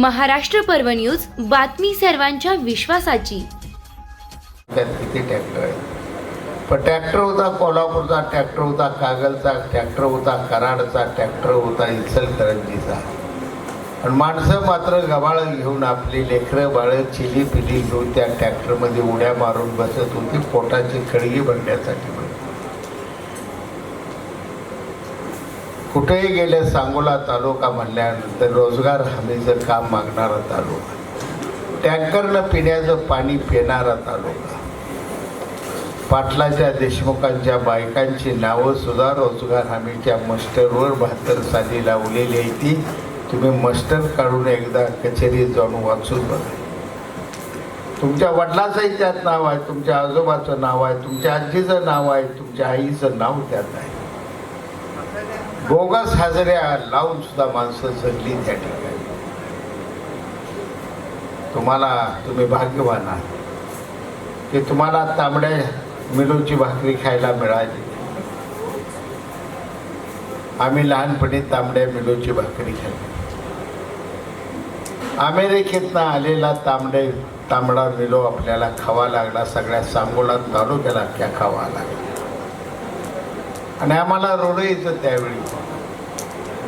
महाराष्ट्र पर्व न्यूज बातमी सर्वांच्या विश्वासाची. त्यात किती ट्रॅक्टर आहे पण ट्रॅक्टर होता कोल्हापूरचा ट्रॅक्टर होता कागलचा ट्रॅक्टर होता कराडचा ट्रॅक्टर होता इचलकरंजीचा. पण माणसं मात्र गबाळ घेऊन आपली लेकरं बाळं चिली पिली घेऊन त्या ट्रॅक्टरमध्ये उड्या मारून बसत होती पोटाची खळगी भरण्यासाठी म्हणून. कुठेही गेले सांगोला तालुका म्हणल्यानंतर रोजगार हमीचं काम मागणारा तालुका. टँकरनं पिण्याचं पाणी पिणारा तालुका. पाटलाच्या देशमुखांच्या बायकांची नावं सुद्धा रोजगार हमीच्या मस्टरवर बहात्तर साली लावलेली आहे ती. तुम्ही मस्टर काढून एकदा कचेरीत जाऊन वाचून बघा. तुमच्या वडिलाचंही त्यात नाव आहे तुमच्या आजोबाचं नाव आहे तुमच्या आजीचं नाव आहे तुमच्या आईचं नाव त्यात आहे. बोगस हाजऱ्या लावून सुद्धा माणसं जगली त्या ठिकाणी. तुम्हाला तुम्ही भाग्यवान आहात. की तुम्हाला तांबड्या मिलोची भाकरी खायला मिळाली. आम्ही लहानपणी तांबड्या मिलोची भाकरी खाल्ली. अमेरिकेतनं आलेला तांबडे तांबडा मिलो आपल्याला खावा लागला. सगळ्या सांगोला तालुक्याला त्या खावा लागला. आणि आम्हाला रोडयचं त्यावेळी.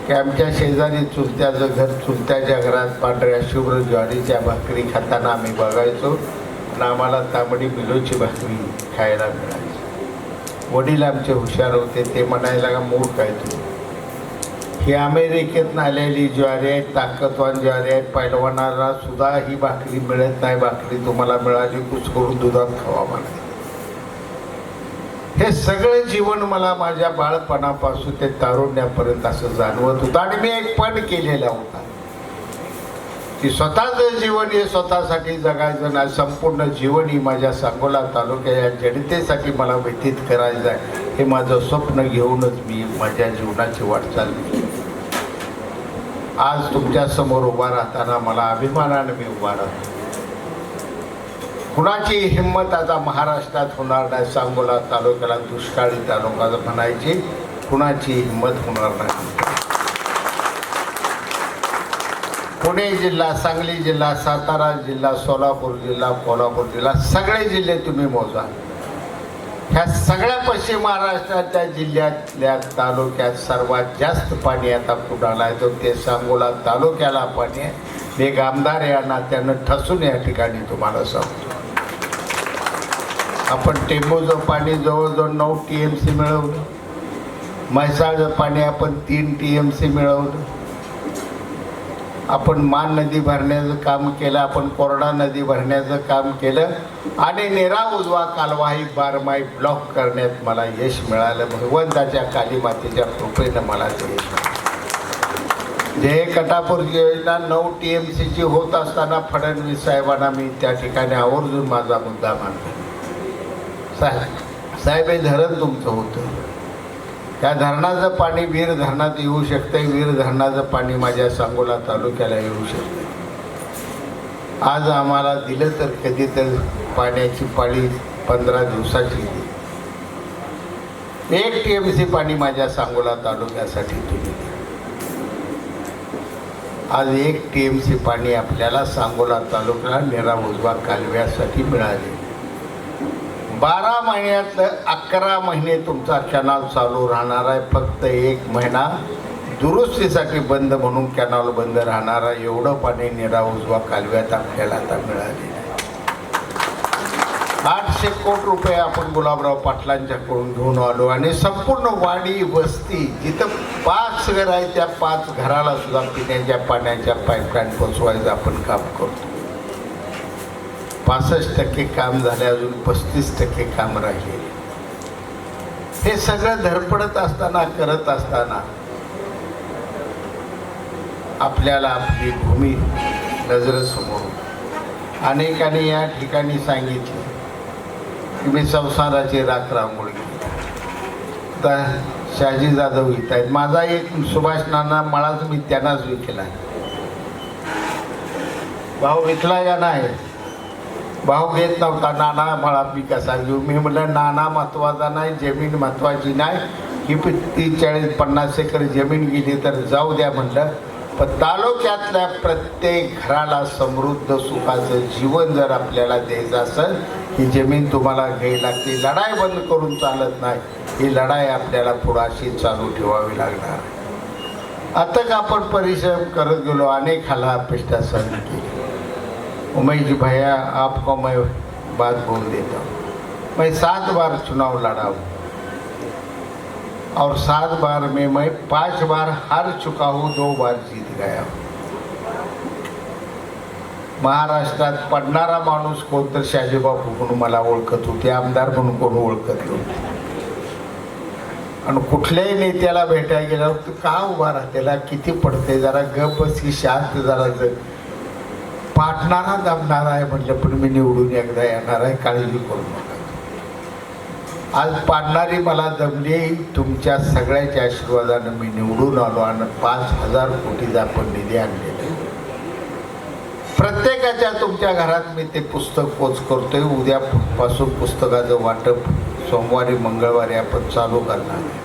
की आमच्या शेजारी चुलत्याचं घर चुलत्याच्या घरात पांढऱ्या शुभ्र ज्वारीच्या भाकरी खाताना आम्ही बघायचो आणि आम्हाला तांबडी बिलोची भाकरी खायला मिळायची. वडील आमचे हुशार होते ते म्हणायला का मूळ काय तू. ही अमेरिकेतनं आलेली ज्वारी आहेत ताकदवान ज्वारी आहेत पैलवानाला सुद्धा ही भाकरी मिळत नाही भाकरी तुम्हाला मिळाली कुस करून दुधात खावा म्हणते हे सगळं जीवन मला माझ्या बाळपणापासून ते तारुण्यापर्यंत असं जाणवत होतं. आणि मी एक पण केलेला होता. की स्वतःचं जीवन हे स्वतःसाठी जगायचं नाही. संपूर्ण जीवन ही माझ्या सांगोला तालुक्या या जनतेसाठी मला व्यतीत करायचं आहे. हे माझं स्वप्न घेऊनच मी माझ्या जीवनाची वाटचाल केली. आज तुमच्यासमोर उभा राहताना मला अभिमानाने मी उभा राहतो. कुणाची हिंमत आता महाराष्ट्रात होणार नाही सांगोला तालुक्याला दुष्काळी तालुका म्हणायची कुणाची हिंमत होणार नाही? पुणे जिल्हा सांगली जिल्हा सातारा जिल्हा सोलापूर जिल्हा कोल्हापूर जिल्हा सगळे जिल्हे तुम्ही मोजा. ह्या सगळ्या पश्चिम महाराष्ट्राच्या जिल्ह्यातल्या तालुक्यात सर्वात जास्त पाणी आता कुणाला आहे ते सांगोला तालुक्याला पाणी आहे. एक आमदार या नात्यानं ठसून या ठिकाणी तुम्हाला सांगतो. आपण टेंबूचं पाणी जवळजवळ नऊ टी एम सी मिळवलं. म्हैसाळचं पाणी आपण तीन टी एम सी मिळवलं. आपण मान नदी भरण्याचं काम केलं आपण कोरडा नदी भरण्याचं काम केलं. आणि नेरा उजवा कालवाही बारमाही ब्लॉक करण्यात मला यश मिळालं. भगवंताच्या काली मातेच्या कृपेनं मला ते यश मिळालं. जे कटापूरची योजना नऊ टी एम सीची होत असताना फडणवीस साहेबांना मी त्या ठिकाणी आवर्जून माझा मुद्दा मांडला साहेब साहेब हे धरण तुमचं होतं. त्या धरणाचं पाणी वीर धरणात येऊ शकतं वीर धरणाचं पाणी माझ्या सांगोला तालुक्याला येऊ शकतं आज आम्हाला दिलं तर कधी तर पाण्याची पाळी पंधरा दिवसाची एक टी एम सी पाणी माझ्या सांगोला तालुक्यासाठी तुम्ही आज एक टी एम सी पाणी आपल्याला सांगोला तालुक्याला नेरा उजवा कालव्यासाठी मिळाले. बारा महिन्यातलं अकरा महिने तुमचा कॅनॉल चालू राहणार आहे. फक्त एक महिना दुरुस्तीसाठी बंद म्हणून कॅनॉल बंद राहणार आहे. एवढं पाणी निरा उजवा कालव्यात आपल्याला आता मिळाले आठशे कोटी रुपये आपण गुलाबराव पाटलांच्याकडून घेऊन आलो आणि संपूर्ण वाडी वस्ती जिथं पाच घर आहे त्या पाच घराला सुद्धा पिण्याच्या पाण्याच्या पाईपलाईन पोचवायचं आपण काम करतो. पासष्ट टक्के काम झाले अजून पस्तीस टक्के काम राहिले. हे सगळं धडपडत असताना करत असताना आपल्याला आपली भूमी नजरेसमोर अनेकांनी या ठिकाणी सांगितले की मी संसाराची राख रांगोळी तर शहाजी जाधव येत आहेत माझा एक सुभाष नाना मळाच मी त्यांनाच विकला भाऊ विकला या नाही. भाव घेत नव्हता नाना मला मी घेऊ मी म्हटलं नाना महत्त्वाचा नाही जमीन महत्वाची नाही. ही तीस चाळीस पन्नास एकर जमीन गेली तर जाऊ द्या म्हटलं पण तालुक्यातल्या प्रत्येक घराला समृद्ध सुखाचं जीवन जर आपल्याला द्यायचं असेल ही जमीन तुम्हाला घ्यायला लागते लढाई बंद करून चालत नाही. ही लढाई आपल्याला पुढाशी चालू ठेवावी लागणार. आता का आपण परिश्रम करत गेलो अनेक हाला अपेष्टा सहन केली. उमेश जी भैया आपको मैं बात बोल देता हूँ। मैं सात बार चुनाव लड़ा हूँ। और सात बार में मैं पांच बार हार चुका हूँ दो बार जीत गया हूँ। महाराष्ट्रात पडणारा माणूस कोण शाजीबापू म्हणून मला ओळखत होते आमदार म्हणून कोण ओळखत नव्हते. आणि कुठल्याही नेत्याला भेटायला गेल्यावर का उभा राहतेला किती पडते जरा गप बस की शांत जरा जग. पाटणारा जमणार आहे म्हटलं पण मी निवडून एकदा येणार आहे काळजी करू नका. आज पाडणारी मला जमली तुमच्या सगळ्याच्या आशीर्वादानं मी निवडून आलो आणि पाच हजार कोटीचा आपण निधी आणलेला प्रत्येकाच्या तुमच्या घरात मी ते पुस्तक पोच करतोय. उद्यापासून पुस्तकाचं वाटप सोमवारी मंगळवारी आपण चालू करणार आहे.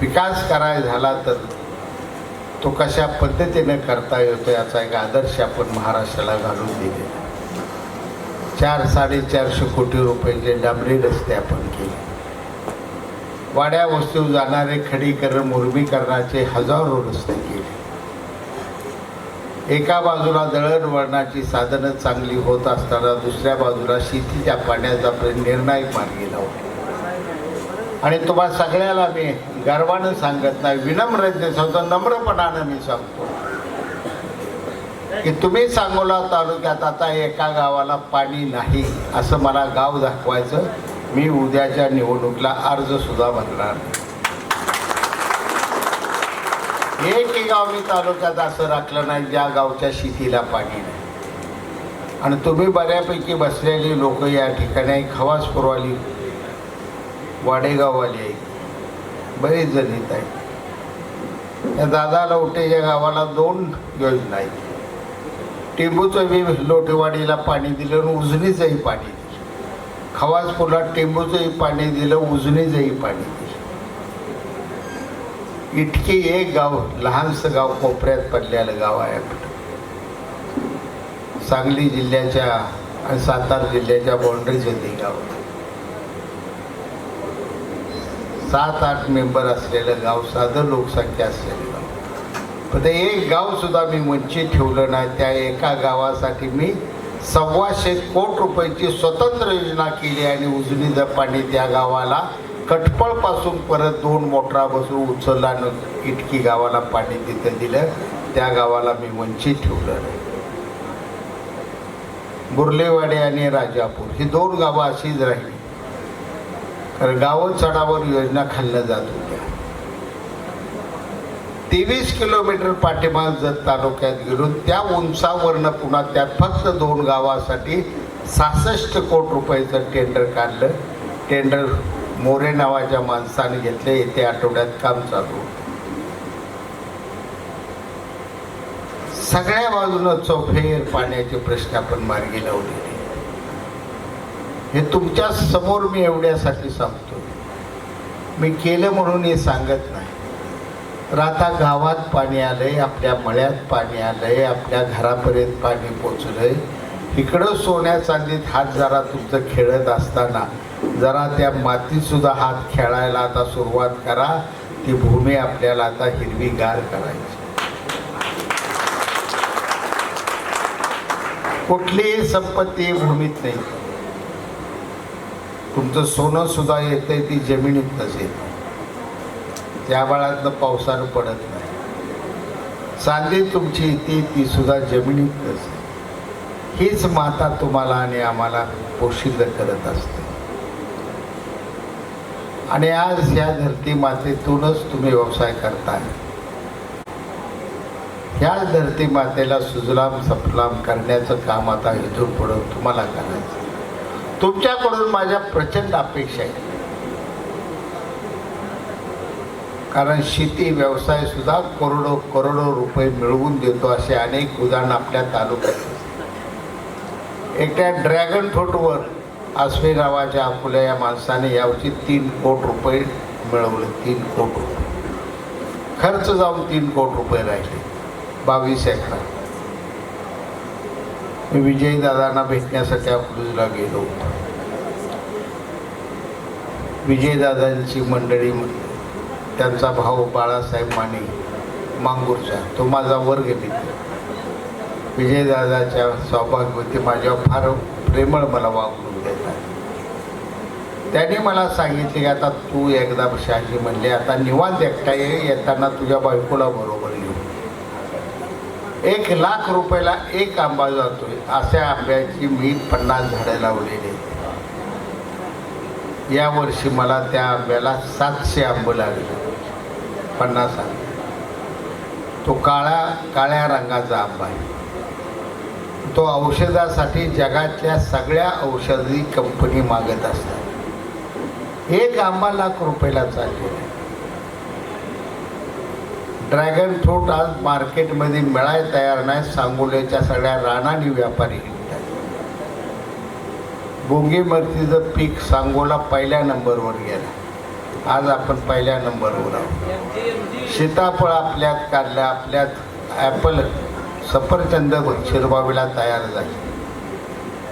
विकास करायला झाला तर तो कशा पद्धतीने करता येतो याचा एक आदर्श आपण महाराष्ट्राला घालून दिले. चार साडेचारशे कोटी रुपयाचे डांबरी रस्ते आपण केले. वाड्या वस्तू जाणारे खडीकरण मुरबीकरणाचे हजारो रस्ते केले. एका बाजूला दळणवळणाची साधनं चांगली होत असताना दुसऱ्या बाजूला शेतीच्या पाण्याचा निर्णायक मार्गी लावला. आणि तुम्हाला सगळ्याला मी गर्वानं सांगत नाही विनम्रतेने सांगतो नम्रपणानं मी सांगतो. की तुम्ही सांगोला तालुक्यात आता एका गावाला पाणी नाही असं मला गाव दाखवायचं. मी उद्याच्या निवडणुकीला अर्ज सुद्धा भरणार एकही गाव मी तालुक्यात असं राखलं नाही ज्या गावच्या शेतीला पाणी नाही. आणि तुम्ही बऱ्यापैकी बसलेली लोक या ठिकाणी खवास पुरवाली वाडेगाववाले आहेत बरेच जण येत आहेत. या दादा लवटे या गावाला दोन योजना आहेत. टेंबूचं बी लोटेवाडीला पाणी दिलं आणि उजनीचंही पाणी दिलं. पुलात टेंबूचंही पाणी दिलं उजनीचंही पाणी दिलं. इतके एक गाव लहानसं गाव कोपऱ्यात पडलेलं गाव आहे आपलं. सांगली जिल्ह्याच्या आणि सातारा जिल्ह्याच्या बाउंड्रीचं ते गाव सात आठ मेंबर असलेलं गाव साधं लोकसंख्या असलेलं गाव पण ते एक गावसुद्धा मी वंचित ठेवलं नाही. त्या एका गावासाठी मी सव्वाशे कोट रुपयाची स्वतंत्र योजना केली आणि उजनीचं पाणी त्या गावाला कटपळपासून परत दोन मोटरा बसून उचलला आणि इटकी गावाला पाणी तिथं दिलं. त्या गावाला मी वंचित ठेवलं नाही. बुर्लेवाडी आणि राजापूर ही दोन गावं अशीच राहिली. तर गावं चढावर योजना खाल्ल्या जात होत्या. तेवीस किलोमीटर पाठीमाग जत तालुक्यात गेलो त्या उंचावरनं पुन्हा त्या फक्त दोन गावासाठी सहासष्ट कोट रुपयाचं टेंडर काढलं. टेंडर मोरे नावाच्या माणसाने घेतले येथे आठवड्यात काम चालू सगळ्या बाजूनं चौफेर पाण्याचे प्रश्न आपण मार्गी लावलेले हे तुमच्यासमोर मी एवढ्यासाठी सांगतो. मी केलं म्हणून हे सांगत नाही. तर आता गावात पाणी आलंय आपल्या मळ्यात पाणी आलंय आपल्या घरापर्यंत पाणी पोचलंय. इकडं सोन्या चांदीत हात जरा तुमचं खेळत असताना जरा त्या मातीत सुद्धा हात खेळायला आता सुरुवात करा. ती भूमी आपल्याला आता हिरवीगार करायची. कुठलीही संपत्ती भूमीत नाही. तुमचं सोनं सुद्धा येतंय ती जमिनीतनंच येतं त्या बाळातनं पावसानं पडत नाही. चांदी तुमची येते ती सुद्धा जमिनीतच आहे. हीच माता तुम्हाला आणि आम्हाला पोषित करत असते. आणि आज या धरती मातेतूनच तुम्ही व्यवसाय करताय. ह्या धरती मातेला सुजलाम सफलाम करण्याचं काम आता इथून पुढं तुम्हाला करायचं तुमच्याकडून माझ्या प्रचंड अपेक्षा आहेत कारण शेती व्यवसाय सुद्धा करोडो करोडो रुपये मिळवून देतो असे अनेक उदाहरण आपल्या तालुक्यात. एकट्या ड्रॅगन फ्रूटवर आसवे नावाच्या अकोल्या या माणसाने यावर्षी तीन कोट रुपये मिळवले तीन कोट रुपये. खर्च जाऊन तीन कोट रुपये राहिले. बावीस एकरा. मी विजयदादांना भेटण्यासाठी अकलूजला गेलो होतो. विजयदादांची मंडळी त्यांचा भाऊ बाळासाहेब माने मांगूरचा तो माझा वर्ग मित्र विजयदादाच्या सौभाग्यवती माझ्या फार प्रेमळ मला वागणूक देतात. त्याने मला सांगितले की आता तू एकदा शहाजी म्हणले आता निवांत एकटा ये येताना तुझ्या बायकोला बरोबर एक लाख रुपयाला एक आंबा जातोय अशा आंब्याची मी पन्नास झाडं लावलेली या वर्षी मला त्या आंब्याला सातशे आंब लागले. पन्नास आंबे. तो काळा काळ्या रंगाचा आंबा आहे. तो औषधासाठी जगातल्या सगळ्या औषधी कंपनी मागत असतात. एक आंबा लाख रुपयाला चाललेला आहे. ड्रॅगन फ्रूट आज मार्केटमध्ये मिळाय तयार नाही सांगोल्याच्या सगळ्या रानानी व्यापारी घेतात बोंगी पीक सांगोला पहिल्या नंबरवर गेला. आज आपण पहिल्या नंबरवर आहोत. सीताफळ आपल्यात काढलं आपल्यात ॲपल सफरचंद शिरबावीला तयार झाले.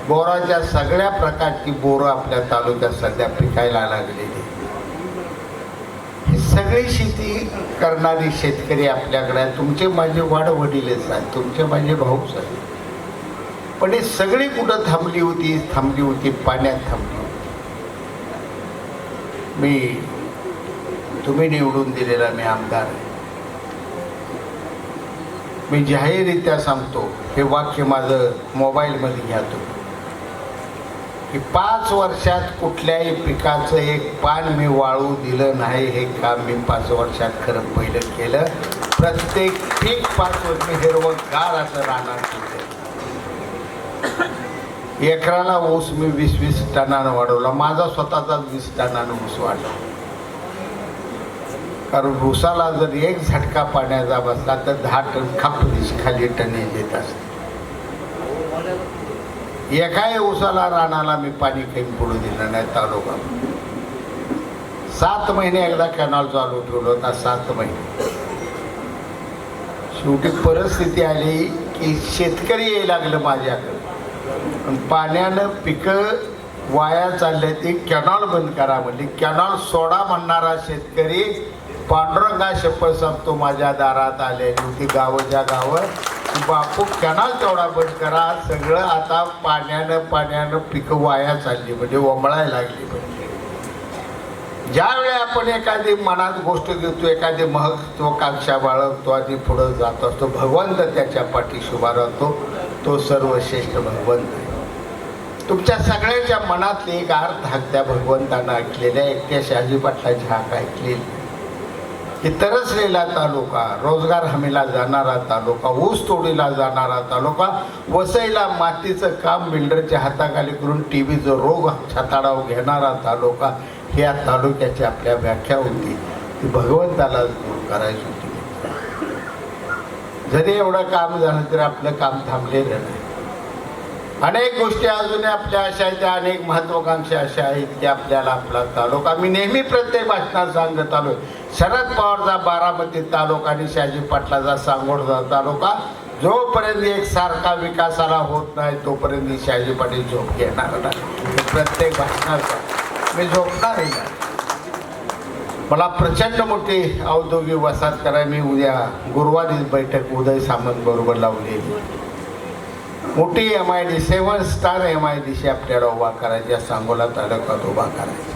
बोराच्या सगळ्या प्रकारची बोरं आपल्या तालुक्यात सध्या पिकायला लागलेली सगळी शेती करणारी शेतकरी आपल्याकडे तुमचे माझे वाडवडीलच आहेत तुमचे माझे भाऊच आहेत पण हे सगळी कुठं थांबली होती? थांबली होती पाण्यात थांबली होती. मी तुम्ही निवडून दिलेला मी आमदार मी जाहीररित्या सांगतो हे वाक्य माझं मोबाईलमध्ये घ्या तुम्ही. की पाच वर्षात कुठल्याही पिकाचं एक पान मी वाळू दिलं नाही हे काम मी पाच वर्षात खरं पहिलं केलं. प्रत्येक पीक पाच वर्ष हिरवंगार असं राहणार एकराला ऊस मी वीस वीस टनानं वाढवला. माझा स्वतःचाच वीस टनानं ऊस वाढला. कारण ऊसाला जर एक झटका पाण्याचा बसला तर दहा टन खापरीस खाली टने येत असते. एकाही उसाला रानाला मी पाणी काही पडू दिलं नाही तालुका. सात महिने एकदा कॅनॉल चालू ठेवलं होता सात महिने. शेवटी परिस्थिती आली की शेतकरी यायला लागलं माझ्याकडे. पण पाण्यानं पिकं वाया चालले ती कॅनॉल बंद करा म्हणजे कॅनॉल सोडा म्हणणारा शेतकरी पांडुरंगा शपथ सांगतो माझ्या दारात आले होती गावच्या गावं बापू कणाल तेवढा बंद करा. सगळं आता पाण्यानं पाण्यानं पिकं वाया चालली म्हणजे ओंबळायला लागली म्हणजे. ज्यावेळी आपण एखादी मनात गोष्ट घेतो एखादी महत्वाकांक्षा बाळगतो आणि पुढं जात असतो भगवंत त्याच्या पाठीशी उभा राहतो. तो सर्वश्रेष्ठ भगवंत तुमच्या सगळ्याच्या मनातली एक अर्थ हाक त्या भगवंतानं ऐकलेल्या एकट्या शहाजी पाटलाची हाक ऐकलेली तरसलेला तालुका रोजगार हमीला जाणारा तालुका ऊस तोडीला जाणारा तालुका वसईला मातीचं काम बिल्डरच्या हाताखाली करून टी व्हीचं रोग छाताडाव घेणारा तालुका ही या तालुक्याची आपल्या व्याख्या होती. ती भगवंताला दूर करायची होती. जरी एवढं काम झालं तरी आपलं काम थांबलेलं नाही. अनेक गोष्टी अजूनही आपल्या अशा आहेत त्या अनेक महत्वाकांक्षा अशा आहेत की आपल्याला आपला तालुका. मी नेहमी प्रत्येक भाषणात सांगत आलो शरद पवारचा बारामती तालुका आणि शहाजी पाटलाचा सांगोडचा तालुका. जोपर्यंत एक सारखा विकासाला होत नाही तोपर्यंत मी शहाजी पाटील झोप घेणार नाही. प्रत्येक भाषणाचा मी झोपणारही मला प्रचंड मोठी औद्योगिक वसाहत कराय मी उद्या गुरुवारीच बैठक उदय सामंत बरोबर लावलेली मोठी M I D seven star M I D C आपल्याला उभा करायची सांगोला तालुक्यात उभा करायची.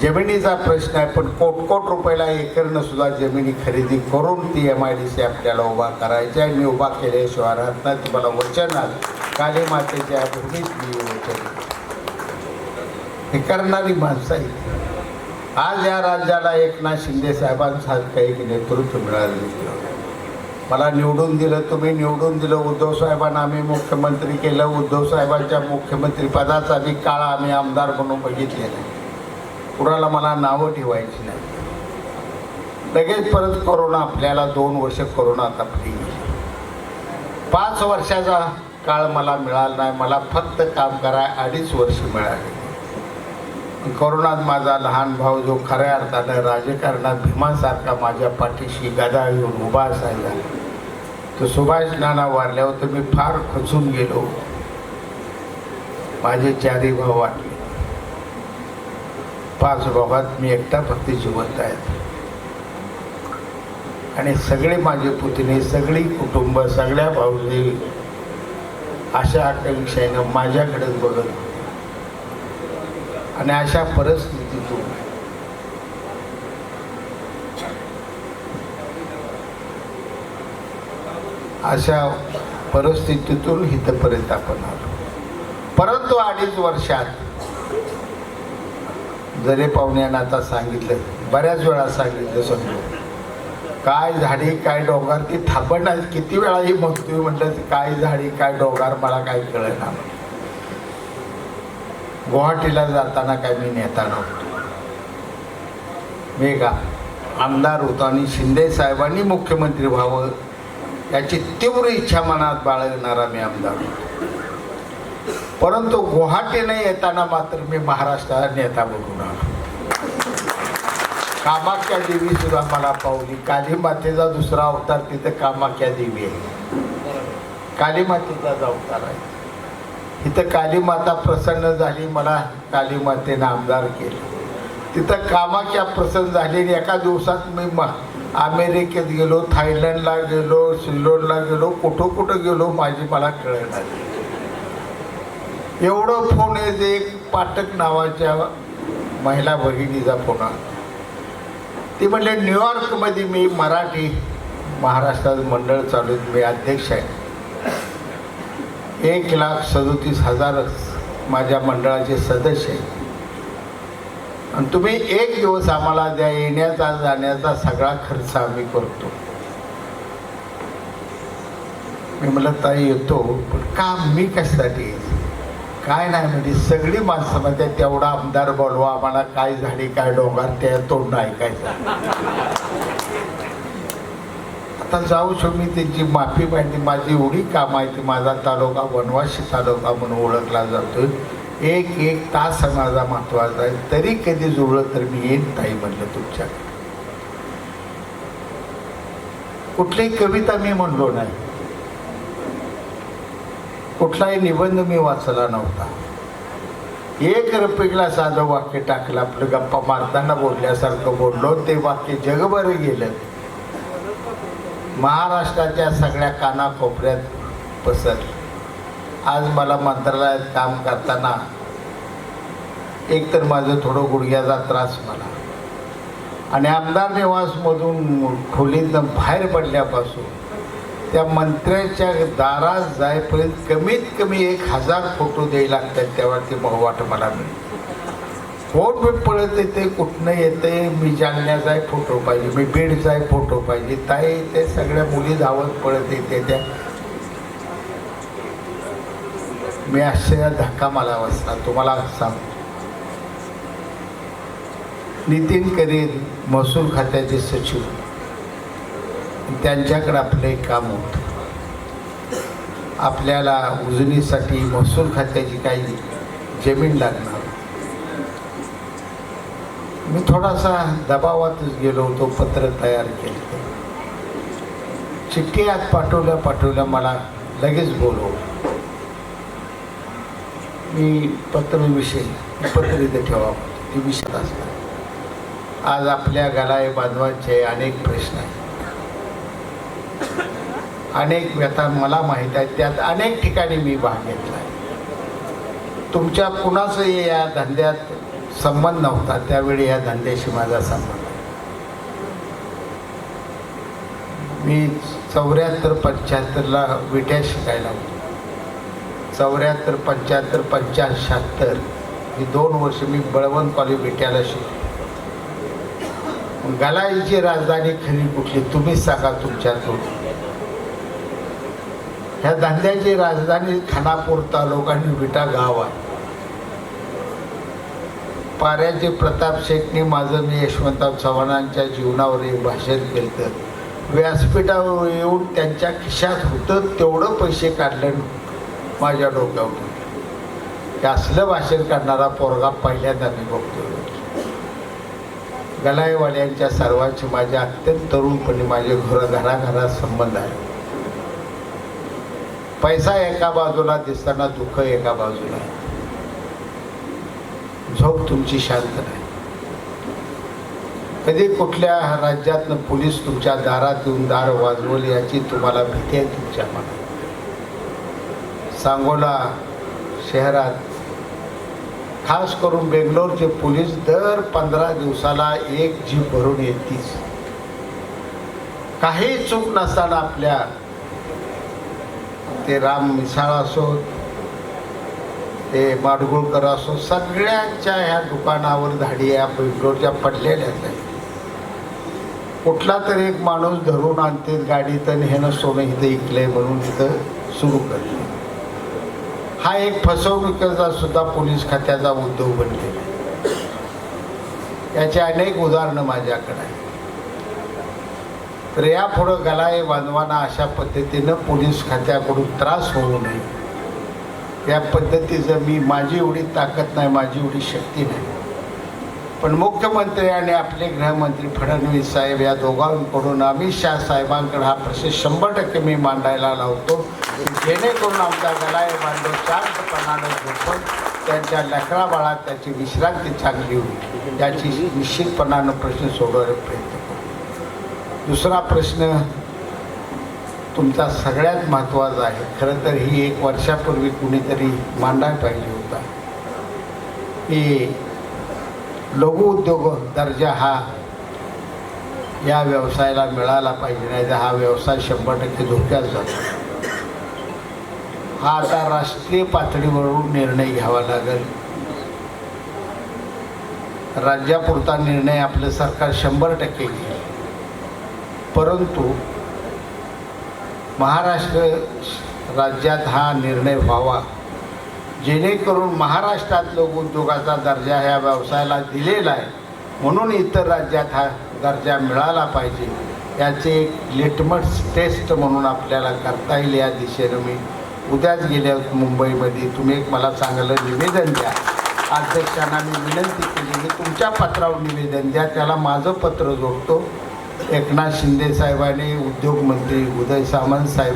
जमिनीचा प्रश्न आहे पण कोट कोट रुपयाला एकरनं सुद्धा जमिनी खरेदी करून ती एम आय डी सी आपल्याला उभा करायची आहे. मी उभा केल्याशिवाय राहत नाही. तुम्हाला वचन आलं काली मातेच्या भूमीत मी वचन हे करणारी माणसं आहेत. आज या राज्याला एकनाथ शिंदे साहेबांसारखं एक नेतृत्व मिळालं मला निवडून दिलं तुम्ही निवडून दिलं. उद्धव साहेबांना आम्ही मुख्यमंत्री केलं. उद्धव साहेबांच्या मुख्यमंत्री पदाचा बी काळ आम्ही आमदार म्हणून बघितले नाही कुणाला मला नावं ठेवायची नाही. लगेच परत कोरोना आपल्याला दोन वर्ष कोरोना तपली पाच वर्षाचा काळ मला मिळाला नाही. मला फक्त काम कराय अडीच वर्ष मिळाले. कोरोनात माझा लहान भाऊ जो खऱ्या अर्थानं राजकारणात भीमासारखा माझ्या पाठीशी गदा येऊन उभा असायला तो सुभाष नाना वारल्यावर तर मी फार खचून गेलो. माझे चारी भाऊ वाटले. पाच भावात मी एकटा फक्त जिवंत आहे. आणि सगळे माझे पुतणे सगळी कुटुंब सगळ्या भाऊजी अशा आकांक्षेनं माझ्याकडेच बघत आणि अशा परिस्थितीतून अशा परिस्थितीतून हितपर्यंत आपण आलो. परंतु अडीच वर्षात जरे पाहुण्यानं आता सांगितलं बऱ्याच वेळा सांगितलं समजू काय झाडी काय डोंगर ती थांबणार किती वेळाही म्हणतोय म्हटलं काय झाडी काय डोंगर मला काय कळना. गुवाहाटीला जाताना काय मी नेता नव्हतो. मी का आमदार होतो आणि शिंदे साहेबांनी मुख्यमंत्री व्हावं याची तीव्र इच्छा मनात बाळगणारा मी आमदार होतो. परंतु गुवाहाटीने येताना मात्र मी महाराष्ट्राला नेता बघून आलो. कामाख्या देवी सुद्धा मला पावली. काली मातेचा दुसरा अवतार तिथं कामाख्या देवी आहे. काली मातेचाच अवतार आहे. तिथं काली माता प्रसन्न झाली मला काली मातेनं आमदार केलं. तिथं कामाख्या प्रसन्न झाली आणि एका दिवसात मी म अमेरिकेत गेलो थायलंडला गेलो सिल्लोडला गेलो कुठं कुठं गेलो माझी मला कळणार एवढं फोन आहे एक पाठक नावाच्या महिला भगिनीचा फोन आला ती म्हणले न्यूयॉर्कमध्ये मी मराठी महाराष्ट्रात मंडळ चालू मी अध्यक्ष आहे. एक लाख सदोतीस हजार माझ्या मंडळाचे सदस्य आहेत. आणि तुम्ही एक दिवस आम्हाला द्या येण्याचा जाण्याचा सगळा खर्च आम्ही करतो. मी म्हणलं ताई येतो पण का मी कशासाठी काय नाही म्हणजे सगळी माणसं म्हणते तेवढा आमदार बोलवा आम्हाला काय झाली काय डोंगर त्या तोंड ऐकायचं. आता जाऊ शो मी त्यांची माफी माहिती माझी एवढी काम आहे की माझा तालुका वनवासी तालुका म्हणून ओळखला जातोय. एक एक तास माझा महत्त्वाचा आहे. तरी कधी जुळलं तर मी येईन ताई म्हणलं तुमच्याकडे. कुठलीही कविता मी म्हणलो नाही. कुठलाही निबंध मी वाचला नव्हता. एक रपिकला साधं वाक्य टाकलं आपलं गप्पा मारताना बोलल्यासारखं बोललो ते वाक्य जगभर गेलं. महाराष्ट्राच्या सगळ्या कानाकोपऱ्यात पसरलं. आज मला मंत्रालयात काम करताना एकतर माझं थोडं गुडघ्याचा त्रास मला आणि आमदार निवासमधून खोलीतनं बाहेर पडल्यापासून त्या मंत्र्याच्या दारात जायपर्यंत कमीत कमी एक हजार फोटो द्यायला लागतात तेव्हा बहुवाट मला मिळते कोण मी पळत येते कुठनं येते मी जालन्याचा आहे फोटो पाहिजे मी बीडचा आहे फोटो पाहिजे ताई ते सगळ्या मुली धावत पळत येते त्या. मी अशा धक्का मला बसला तुम्हाला सांग. नितीन करीन महसूल खात्याचे सचिव. त्यांच्याकडे आपलं एक काम होतं. आपल्याला उजनीसाठी महसूल खात्याची काही जमीन लागणार. मी थोडासा दबावातच गेलो होतो पत्र तयार केलं. चिठ्ठी आज पाठवल्या पाठवल्या मला लगेच बोलवलं मी पत्रविषयी पत्र इथे ठेवा. ते विषयात असतात आज आपल्या गलाय बांधवांचे अनेक प्रश्न आहेत. अनेक व्यथा मला माहीत आहेत. त्यात अनेक ठिकाणी मी भाग घेतला आहे. तुमच्या कुणाचंही या धंद्यात संबंध नव्हता त्यावेळी या धंद्याशी माझा संबंध मी चौऱ्याहत्तर पंच्याहत्तरला विट्या शिकायला होतो. चौऱ्याहत्तर पंच्याहत्तर पंच्याहत्तर ही दोन वर्ष मी बळवंत कॉलेज विट्याला शिकलो. गलाईची राजधानी खरी कुठली तुम्हीच सांगा तुमच्यातून. ह्या धंद्याची राजधानी खानापूर तालुका आणि विटा गाव आहे. पाऱ्याचे प्रताप शेटने माझं मी यशवंतराव चव्हाणांच्या जीवनावर एक भाषण केलं तर व्यासपीठावर येऊन त्यांच्या खिशात होतं तेवढं पैसे काढलं माझ्या डोक्यावर. हे असलं भाषण करणारा पोरगा पहिल्यांदा मी बघतो गलाईवाल्यांच्या सर्वांची माझ्या अत्यंत तरुणपणी माझे घर घराघरात संबंध आहे पैसा एका बाजूला दिसताना दुःख एका बाजूला. झोप तुमची शांत नाही. कधी कुठल्या राज्यातनं पोलीस तुमच्या दारात येऊन दार वाजवले याची तुम्हाला भीती आहे तुमच्या मनात? सांगोला शहरात खास करून बेंगलोरचे पोलीस दर पंधरा दिवसाला एक जीप भरून येतीच. काही चूक नसताना आपल्या ते राम मिसाळ असो ते माडगुळकर असो सगळ्यांच्या ह्या दुकानावर धाडी या पेट्रोलच्या पडलेल्याच आहेत. कुठला तरी एक माणूस धरून आणते गाडीत आणि ह्यानं सोनं इथं इकलंय म्हणून इथं सुरू करते. हा एक फसवणुकीचा सुद्धा पोलीस खात्याचा उद्योग बनलेला आहे. याची अनेक उदाहरणं माझ्याकडे आहेत. तर यापुढं गलाय बांधवांना अशा पद्धतीनं पोलीस खात्याकडून त्रास होऊ नये. या पद्धतीचं मी माझी एवढी ताकद नाही माझी एवढी शक्ती नाही. पण मुख्यमंत्री आणि आपले गृहमंत्री फडणवीस साहेब या दोघांकडून अमित शाह साहेबांकडे हा प्रश्न शंभर टक्के मी मांडायला लावतो. जेणेकरून आमचा गलाय बांधव शांतपणानं झोपून त्यांच्या लेकराबाळात त्याची विश्रांती चांगली होईल याची निश्चितपणानं प्रश्न सोडवायला प्रयत्न दुसरा प्रश्न तुमचा सगळ्यात महत्त्वाचा आहे. खरं तर ही एक वर्षापूर्वी कुणीतरी मांडाय पाहिजे होता. की लघु उद्योग दर्जा हा या व्यवसायाला मिळाला पाहिजे नाही तर हा व्यवसाय शंभर टक्के धोक्यात जातो. हा आता राष्ट्रीय पातळीवरून निर्णय घ्यावा लागेल. राज्यापुरता निर्णय आपलं सरकार शंभर टक्के घेईल. परंतु महाराष्ट्र राज्यात हा निर्णय व्हावा. जेणेकरून महाराष्ट्रात लोक उद्योगाचा दर्जा ह्या व्यवसायाला दिलेला आहे. म्हणून इतर राज्यात हा दर्जा मिळाला पाहिजे. याचे एक लिटमस टेस्ट म्हणून आपल्याला करता येईल या दिशेनं मी उद्याच गेल्या मुंबईमध्ये तुम्ही एक मला चांगलं निवेदन द्या. अध्यक्षांना मी विनंती केली की तुमच्या पत्रावर निवेदन द्या. त्याला माझं पत्र जोडतो. एकनाथ शिंदे साहेबांनी उद्योगमंत्री उदय सामंत साहेब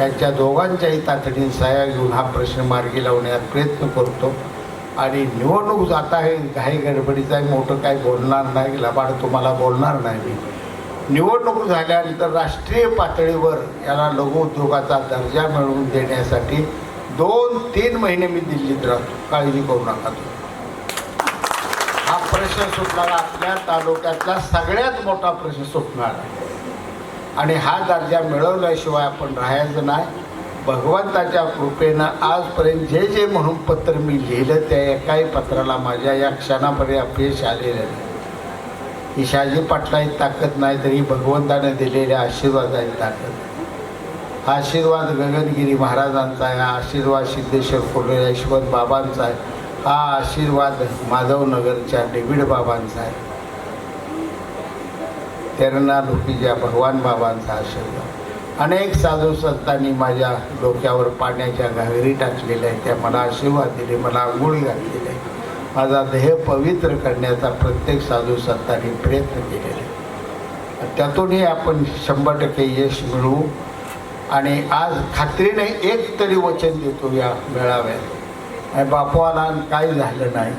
यांच्या दोघांच्याही तातडीने सह्या घेऊन हा प्रश्न मार्गी लावण्यात प्रयत्न करतो. आणि निवडणूक जाता आहे घाई गडबडीचं आहे, मोठं काही बोलणार नाही लबाड तुम्हाला बोलणार नाही मी. निवडणूक झाल्यानंतर राष्ट्रीय पातळीवर याला लघु उद्योगाचा दर्जा मिळवून देण्यासाठी दोन तीन महिने मी दिल्लीत राहतो. काळजी करू नका तुम्ही. प्रश्न सुटणारा आपल्या तालुक्यातला सगळ्यात मोठा प्रश्न सुटणार. आहे आणि हा दर्जा मिळवल्याशिवाय आपण राहायचं नाही. भगवंताच्या कृपेनं आजपर्यंत जे जे म्हणून पत्र मी लिहिलं त्या एकाही पत्राला माझ्या या क्षणापर्यंत अपयश आलेलं नाही. ही शहाजी पाटलाही ताकद नाही तरी भगवंताने दिलेल्या आशीर्वादाची ताकद. हा आशीर्वाद गगनगिरी महाराजांचा आहे हा आशीर्वाद सिद्धेश्वर कोल्हे यशवंत बाबांचा आहे. हा आशीर्वाद माधवनगरच्या डेव्हिड बाबांचा आहे. तेरणा लोकीच्या भगवान बाबांचा आशीर्वाद. अनेक साधू संतांनी माझ्या डोक्यावर पाण्याच्या घागरी टाकलेल्या आहेत. त्या मला आशीर्वाद दिले मला आंघोळ घातलेली आहे. माझा देह पवित्र करण्याचा प्रत्येक साधू संतांनी प्रयत्न केलेला आहे. त्यातूनही आपण शंभर टक्के यश मिळवू. आणि आज खात्रीने एक तरी वचन देतो या मेळाव्यात. बापवाला काही झालं नाही.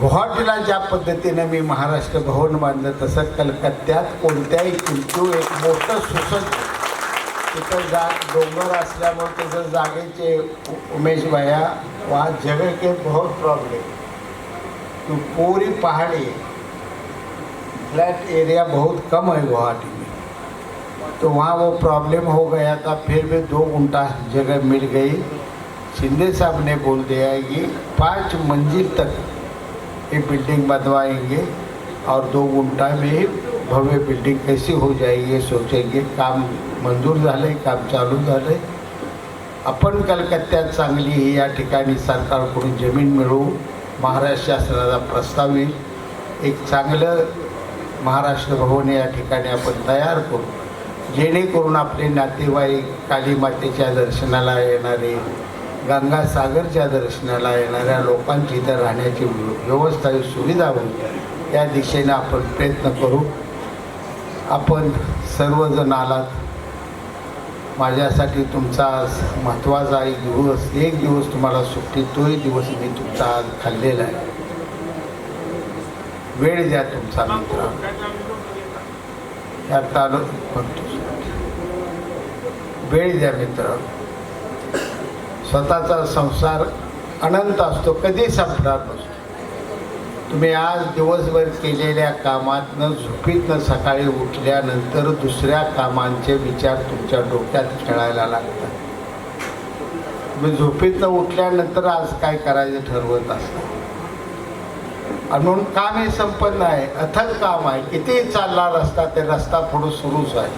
गुवाहाटीला ज्या पद्धतीनं मी महाराष्ट्र भवन बांधलं तसं कलकत्त्यात कोणत्याही किंतू एक मोठं सुसज्ज तिथं जा डोंगर असल्यामुळे तिथं जागेचे उमेश भैया वहाँ जगे के बहुत प्रॉब्लेम तो पूरी पहाड़ी फ्लैट एरिया बहुत कम है गुवाहाटी में तो वहाँ वो प्रॉब्लम हो गया था फिर भी दो घंटा जगह मिल गई. शिंदे साहब ने बोल दिया है कि पाँच मंजिल तक ये बिल्डिंग बनवाएंगे और दो घंटा में भव्य बिल्डिंग कैसी हो जाएगी सोचेंगे। काम मंजूर झालं काम चालू झालं। आपण कलकत्त्यात चांगली ही या ठिकाणी सरकारकडून जमीन मिळवू महाराष्ट्र शासनाचा प्रस्ताव येईल. एक चांगलं महाराष्ट्र भवन या ठिकाणी आपण तयार करू. जेणेकरून आपले नातेवाईक काली मातेच्या दर्शनाला येणारे गंगासागरच्या दर्शनाला येणाऱ्या लोकांची इथं राहण्याची व्यवस्था ही सुविधा होईल. या दिशेने आपण प्रयत्न करू. आपण सर्वजण आलात. माझ्यासाठी तुमचा आज महत्त्वाचा एक दिवस एक दिवस तुम्हाला सुट्टी तोही दिवस मी तुमचा आज खाल्लेला आहे. वेळ द्या तुमचा मित्र. या तालुक्यात म्हणतो वेळ द्या मित्र. स्वतःचा संसार अनंत असतो कधी संपणार नसतो. तुम्ही आज दिवसभर केलेल्या कामातनं झोपीतनं सकाळी उठल्यानंतर दुसऱ्या कामांचे विचार तुमच्या डोक्यात खेळायला लागतात. तुम्ही झोपीतनं उठल्यानंतर आज काय करायचं ठरवत असता? म्हणून काम हे संपन्न आहे अथक काम आहे कितीही चालला रस्ता ते रस्ता पुढे सुरूच आहे.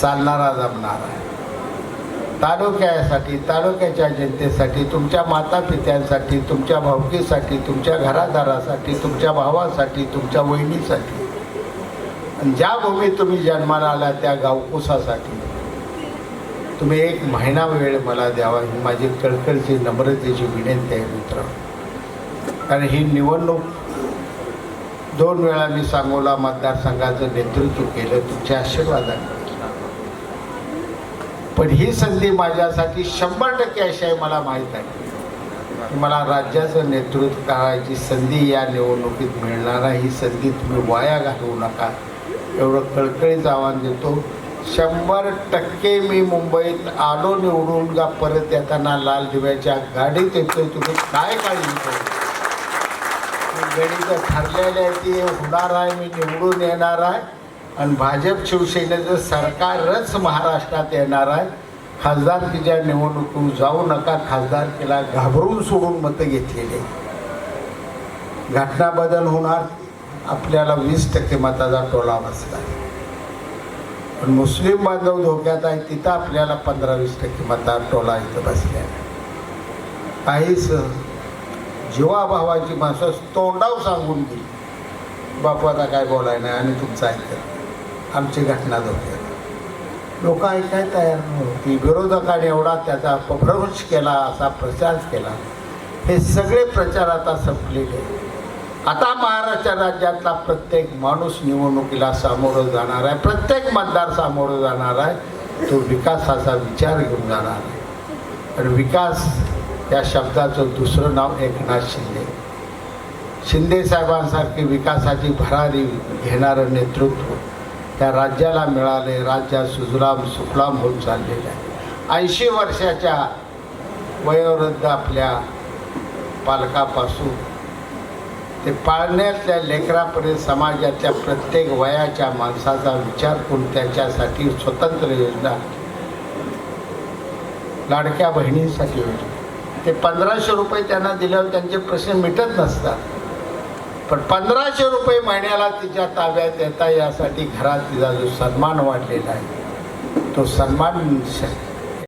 चालणारा जमणार आहे. तालुक्यासाठी तालुक्याच्या जनतेसाठी तुमच्या माता पित्यांसाठी तुमच्या भावकीसाठी तुमच्या घरादारासाठी तुमच्या भावासाठी तुमच्या वहिनीसाठी. ज्या भूमीत तुम्ही जन्माला आला त्या गावकुसासाठी तुम्ही एक महिना वेळ मला द्यावा ही माझी कळकळची नम्रतेची विनंती आहे मित्र. कारण ही निवडणूक दोन वेळा मी सांगोला मतदारसंघाचं नेतृत्व केलं तुमच्या आशीर्वादाने. पण ही संधी माझ्यासाठी शंभर टक्के अशी आहे मला माहीत आहे. मला राज्याचं नेतृत्व करायची संधी या निवडणुकीत मिळणार आहे. ही संधी तुम्ही वाया घालवू नका. एवढं कळकळीच आव्हान देतो. शंभर टक्के मी मुंबईत आलो निवडून का परत येताना लाल दिव्याच्या गाडीत येतोय. तुम्ही काय काळजी करू? गणित ठरलेले आहे ती होणार आहे मी निवडून येणार आहे. आणि भाजप शिवसेनेचं सरकारच महाराष्ट्रात येणार आहे. खासदारकीच्या निवडणुकीत जाऊ नका. खासदारकीला घाबरून सोडून मतं घेतलेले घटना बदल होणार. आपल्याला वीस टक्के मताचा टोला बसला. पण मुस्लिम बांधव धोक्यात आहे तिथं आपल्याला पंधरा वीस टक्के मतदार टोला इथं बसल्या काहीच जीवाभावाची माणसं तोंडाव सांगून गेली. बापू आता काय बोलाय नाही आणि तुमचं ऐकत आमची घटना धोक्यात लोक ऐकाय तयार नव्हती. विरोधकाने एवढा त्याचा अपभ्रंश केला असा प्रचार केला. हे सगळे प्रचार आता संपलेले. आता महाराष्ट्र राज्यातला प्रत्येक माणूस निवडणुकीला सामोरं जाणार आहे. प्रत्येक मतदार सामोरं जाणार आहे. तो विकासाचा विचार घेऊन जाणार आहे. आणि विकास या शब्दाचं दुसरं नाव एकनाथ शिंदे. शिंदे साहेबांसारखे विकासाची भरारी घेणारं नेतृत्व त्या राज्याला मिळाले राज्यात सुजलाम सुफलाम होत चाललेल्या आहे ऐंशी वर्षाच्या वयोवृद्ध आपल्या पालकापासून ते पाळण्यातल्या लेकरापर्यंत समाजातल्या प्रत्येक वयाच्या माणसाचा विचार करून त्याच्यासाठी स्वतंत्र योजना लाडक्या बहिणींसाठी योजना ते पंधराशे रुपये त्यांना दिल्यावर त्यांचे प्रश्न मिटत नसतात. पण पंधराशे रुपये महिन्याला तिच्या ताब्यात येता यासाठी घरात तिचा जो सन्मान वाढलेला आहे तो सन्मान श-